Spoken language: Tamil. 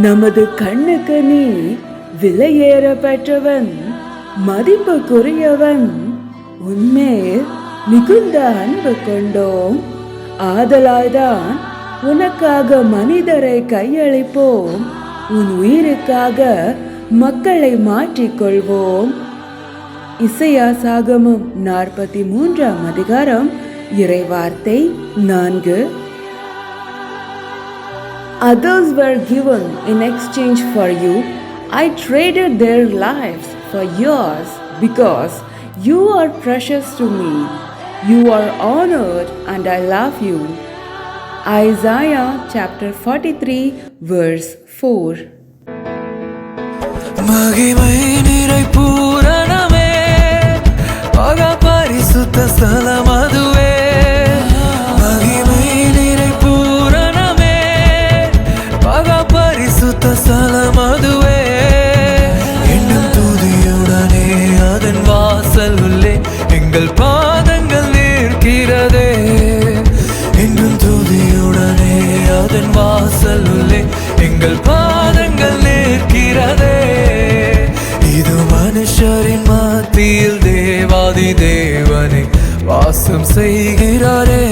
நமது கண்ணுக்கு நீ விலையேற பெற்றவன் மதிப்புக்குரியவன். உன்மேல் மிகுந்த அன்பு கொண்டோம். ஆதலால்தான் உனக்காக மனிதரை கையளிப்போம். உன் உயிருக்காக மக்களை மாற்றிக்கொள்வோம். இசையா சாகமம் நாற்பத்தி மூன்றாம் அதிகாரம் இறைவார்த்தை நான்கு. Others were given in exchange for you. I traded their lives for yours because you are precious to me. You are honored and I love you. Isaiah chapter 43, verse 4. மகிமை நிறை பூரணமே மகா பரிசுத்த ஸ்தலம் அதுவே பரிசுத்த ஸ்தலம் அதுவே. இன்னும் துதியுடனே அதன் வாசல் உள்ளே எங்கள் பாதங்கள் நிற்கிறதே. இன்னும் துதியுடனே அதன் வாசல் உள்ளே எங்கள் பாதங்கள் நிற்கிறதே. இது மனுஷரின் மத்தியில் தேவாதி தேவனை வாசம் செய்கிறாரே.